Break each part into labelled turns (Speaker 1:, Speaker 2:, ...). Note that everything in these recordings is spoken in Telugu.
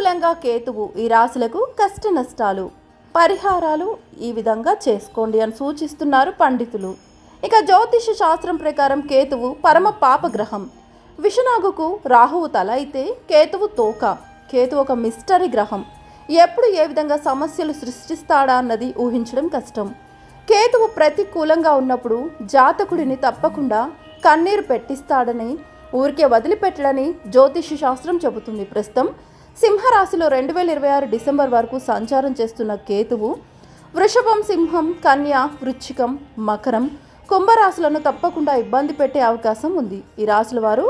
Speaker 1: అనుకూలంగా కేతువు ఈ రాశులకు కష్ట నష్టాలు పరిహారాలు ఈ విధంగా చేసుకోండి అని సూచిస్తున్నారు పండితులు. ఇక జ్యోతిష శాస్త్రం ప్రకారం కేతువు పరమ పాపగ్రహం. విషనాగుకు రాహువు తల అయితే కేతువు తోక. కేతు ఒక మిస్టరీ గ్రహం. ఎప్పుడు ఏ విధంగా సమస్యలు సృష్టిస్తాడా అన్నది ఊహించడం కష్టం. కేతువు ప్రతికూలంగా ఉన్నప్పుడు జాతకుడిని తప్పకుండా కన్నీరు పెట్టిస్తాడని ఊరికే వదిలిపెట్టడని జ్యోతిష శాస్త్రం చెబుతుంది ప్రస్తుతం. సింహరాశిలో రెండు వేల ఇరవై ఆరు డిసెంబర్ వరకు సంచారం చేస్తున్న కేతువు వృషభం సింహం కన్య వృచ్చికం మకరం కుంభరాశులను తప్పకుండా ఇబ్బంది పెట్టే అవకాశం ఉంది. ఈ రాశుల వారు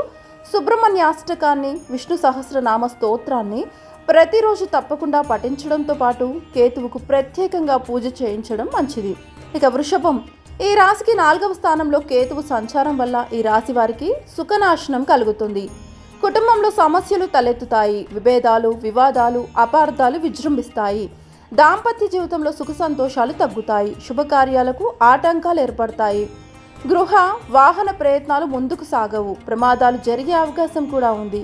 Speaker 1: సుబ్రహ్మణ్యాష్టకాన్ని విష్ణు సహస్రనామ స్తోత్రాన్ని ప్రతిరోజు తప్పకుండా పఠించడంతో పాటు కేతువుకు ప్రత్యేకంగా పూజ చేయించడం మంచిది. ఇక వృషభం ఈ రాశికి నాలుగవ స్థానంలో కేతువు సంచారం వల్ల ఈ రాశి వారికి సుఖనాశనం కలుగుతుంది. కుటుంబంలో సమస్యలు తలెత్తుతాయి విభేదాలు వివాదాలు అపార్థాలు విజృంభిస్తాయి. దాంపత్య జీవితంలో సుఖ సంతోషాలు తగ్గుతాయి శుభకార్యాలకు ఆటంకాలు ఏర్పడతాయి. గృహ వాహన ప్రయత్నాలు ముందుకు సాగవు ప్రమాదాలు జరిగే అవకాశం కూడా ఉంది.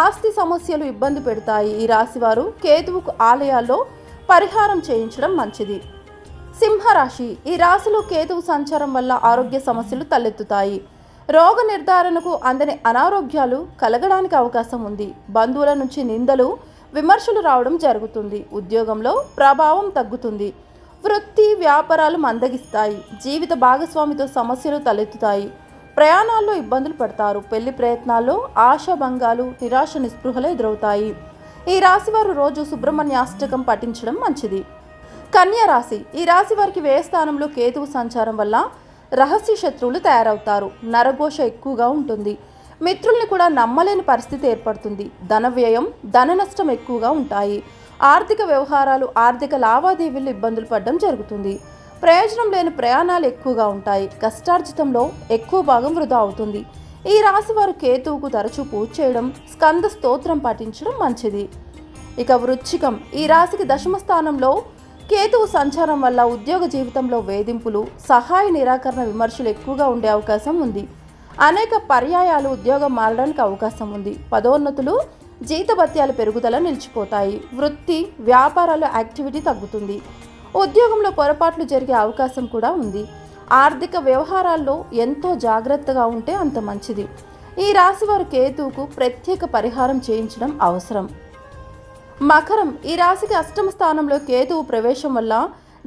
Speaker 1: ఆస్తి సమస్యలు ఇబ్బంది పెడతాయి. ఈ రాశివారు కేతువుకు ఆలయాల్లో పరిహారం చేయించడం మంచిది. సింహరాశి ఈ రాశిలో కేతువు సంచారం వల్ల ఆరోగ్య సమస్యలు తలెత్తుతాయి. రోగ నిర్ధారణకు అందని అనారోగ్యాలు కలగడానికి అవకాశం ఉంది. బంధువుల నుంచి నిందలు విమర్శలు రావడం జరుగుతుంది. ఉద్యోగంలో ప్రభావం తగ్గుతుంది. వృత్తి వ్యాపారాలు మందగిస్తాయి. జీవిత భాగస్వామితో సమస్యలు తలెత్తుతాయి. ప్రయాణాల్లో ఇబ్బందులు పడతారు. పెళ్ళి ప్రయత్నాల్లో ఆశాభంగాలు నిరాశ నిస్పృహలు ఎదురవుతాయి. ఈ రాశివారు రోజు సుబ్రహ్మణ్యాష్టకం పఠించడం మంచిది. కన్యా రాశి. ఈ రాశి వారికి వ్యయస్థానంలో కేతువు సంచారం వల్ల రహస్య శత్రువులు తయారవుతారు. నరఘోష ఎక్కువగా ఉంటుంది. మిత్రుల్ని కూడా నమ్మలేని పరిస్థితి ఏర్పడుతుంది. ధన వ్యయం ధన నష్టం ఎక్కువగా ఉంటాయి. ఆర్థిక వ్యవహారాలు ఆర్థిక లావాదేవీలు ఇబ్బందులు పడడం జరుగుతుంది. ప్రయోజనం లేని ప్రయాణాలు ఎక్కువగా ఉంటాయి. కష్టార్జితంలో ఎక్కువ భాగం వృధా అవుతుంది. ఈ రాశి వారు కేతువుకు తరచూ పూజ చేయడం స్కంద స్తోత్రం పఠించడం మంచిది. ఇక వృచ్చికం. ఈ రాశికి దశమ స్థానంలో కేతువు సంచారం వల్ల ఉద్యోగ జీవితంలో వేధింపులు సహాయ నిరాకరణ విమర్శలు ఎక్కువగా ఉండే అవకాశం ఉంది. అనేక పర్యాయాలు ఉద్యోగం మారడానికి అవకాశం ఉంది. పదోన్నతులు జీతభత్యాల పెరుగుదల నిలిచిపోతాయి. వృత్తి వ్యాపారాల యాక్టివిటీ తగ్గుతుంది. ఉద్యోగంలో పొరపాట్లు జరిగే అవకాశం కూడా ఉంది. ఆర్థిక వ్యవహారాల్లో ఎంతో జాగ్రత్తగా ఉంటే అంత మంచిది. ఈ రాశి వారు కేతువుకు ప్రత్యేక పరిహారం చేయించడం అవసరం. మకరం ఈ రాశికి అష్టమ స్థానంలో కేతువు ప్రవేశం వల్ల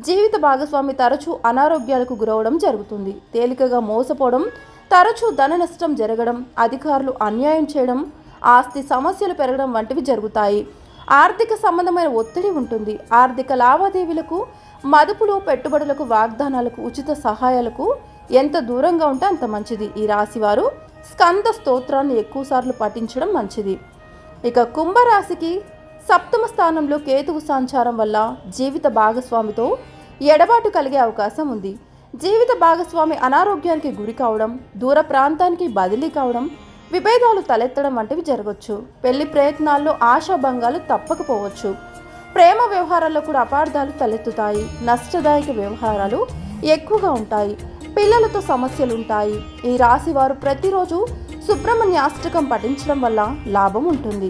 Speaker 1: జీవిత భాగస్వామి తరచూ అనారోగ్యాలకు గురవడం జరుగుతుంది. తేలికగా మోసపోవడం తరచూ ధన నష్టం జరగడం అధికారులు అన్యాయం చేయడం ఆస్తి సమస్యలు పెరగడం వంటివి జరుగుతాయి. ఆర్థిక సంబంధమైన ఒత్తిడి ఉంటుంది. ఆర్థిక లావాదేవీలకు మదుపులు పెట్టుబడులకు వాగ్దానాలకు ఉచిత సహాయాలకు ఎంత దూరంగా ఉంటే అంత మంచిది. ఈ రాశివారు స్కంద స్తోత్రాన్ని ఎక్కువసార్లు పఠించడం మంచిది. ఇక కుంభరాశికి సప్తమ స్థానంలో కేతువు సంచారం వల్ల జీవిత భాగస్వామితో ఎడబాటు కలిగే అవకాశం ఉంది. జీవిత భాగస్వామి అనారోగ్యానికి గురి కావడం దూర ప్రాంతానికి బదిలీ కావడం విభేదాలు తలెత్తడం వంటివి జరగవచ్చు పెళ్ళి ప్రయత్నాల్లో ఆశాభంగాలు తప్పకపోవచ్చు. ప్రేమ వ్యవహారాల్లో కూడా అపార్థాలు తలెత్తుతాయి. నష్టదాయక వ్యవహారాలు ఎక్కువగా ఉంటాయి. పిల్లలతో సమస్యలు ఉంటాయి ఈ రాశి వారు ప్రతిరోజు సుబ్రహ్మణ్యాష్టకం పఠించడం వల్ల లాభం ఉంటుంది.